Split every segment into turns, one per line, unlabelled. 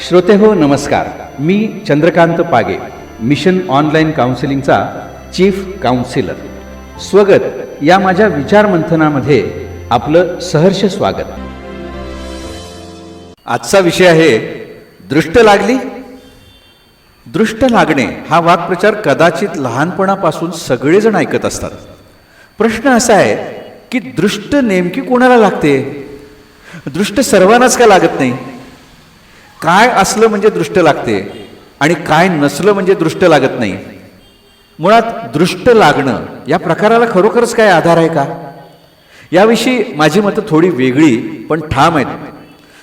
श्रोते हो नमस्कार. मी चंद्रकांत पागे मिशन ऑनलाईन काउन्सिलिंगचा चीफ काउन्सिलर. स्वगत. या माझ्या विचारमंथनामध्ये आपलं सहर्ष स्वागत. आजचा विषय आहे दृष्ट लागली? दृष्ट लागणे हा वाक्प्रचार कदाचित लहानपणापासून सगळेजण ऐकत असतात. प्रश्न असा आहे की दृष्ट नेमकी कोणाला लागते? दृष्ट सर्वांनाच का लागत नाही? काय असलं म्हणजे दृष्ट लागते आणि काय नसलं म्हणजे दृष्ट लागत नाही. मुळात दृष्ट लागणं या प्रकाराला खरोखरच काय आधार आहे का? याविषयी माझी मतं थोडी वेगळी पण ठाम आहेत.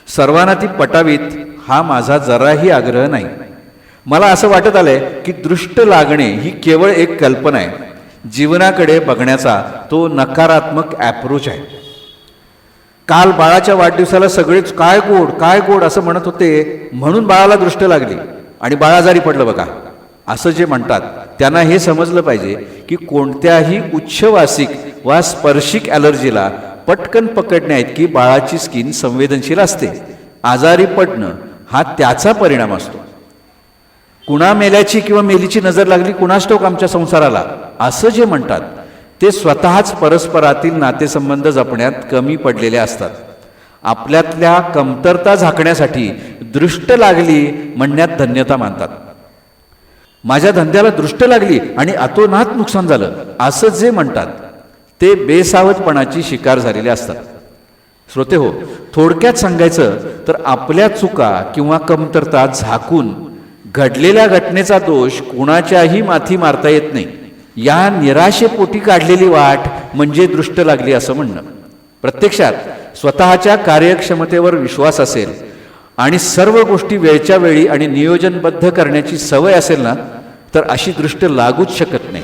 सर्वांना ती पटावीत हा माझा जराही आग्रह नाही. मला असं वाटत आलंय की दृष्ट लागणे ही केवळ एक कल्पना आहे. जीवनाकडे बघण्याचा तो नकारात्मक ॲप्रोच आहे. काल बाळाच्या वाढदिवसाला सगळेच काय गोड काय गोड असं म्हणत होते म्हणून बाळाला दृष्ट लागली. आणि बाळ आजारी पडलं बघा. असं जे म्हणतात त्यांना हे समजलं पाहिजे की कोणत्याही उच्चवासिक वा स्पर्शिक ॲलर्जीला पटकन पकडण्या इतकी बाळाची स्किन संवेदनशील असते. आजारी पडणं हा त्याचा परिणाम असतो. कुणा मेल्याची किंवा मेलीची नजर लागली कुणास आमच्या संसाराला? असं जे म्हणतात ते स्वतःच परस्परातील नातेसंबंध जपण्यात कमी पडलेले असतात. आपल्यातल्या कमतरता झाकण्यासाठी दृष्ट लागली म्हणण्यात धन्यता मानतात. माझ्या धंद्याला दृष्ट लागली आणि अतोनात नुकसान झालं असं जे म्हणतात ते बेसावधपणाची शिकार झालेले असतात. श्रोते हो थोडक्यात सांगायचं तर आपल्या चुका किंवा कमतरता झाकून घडलेल्या घटनेचा दोष कुणाच्याही माथी मारता येत नाही. या निराशेपोटी काढलेली वाट म्हणजे दृष्ट लागली असं म्हणणं. प्रत्यक्षात स्वतःच्या कार्यक्षमतेवर विश्वास असेल आणि सर्व गोष्टी वेळच्या वेळी आणि नियोजनबद्ध करण्याची सवय असेल ना तर अशी दृष्ट लागूच शकत नाही.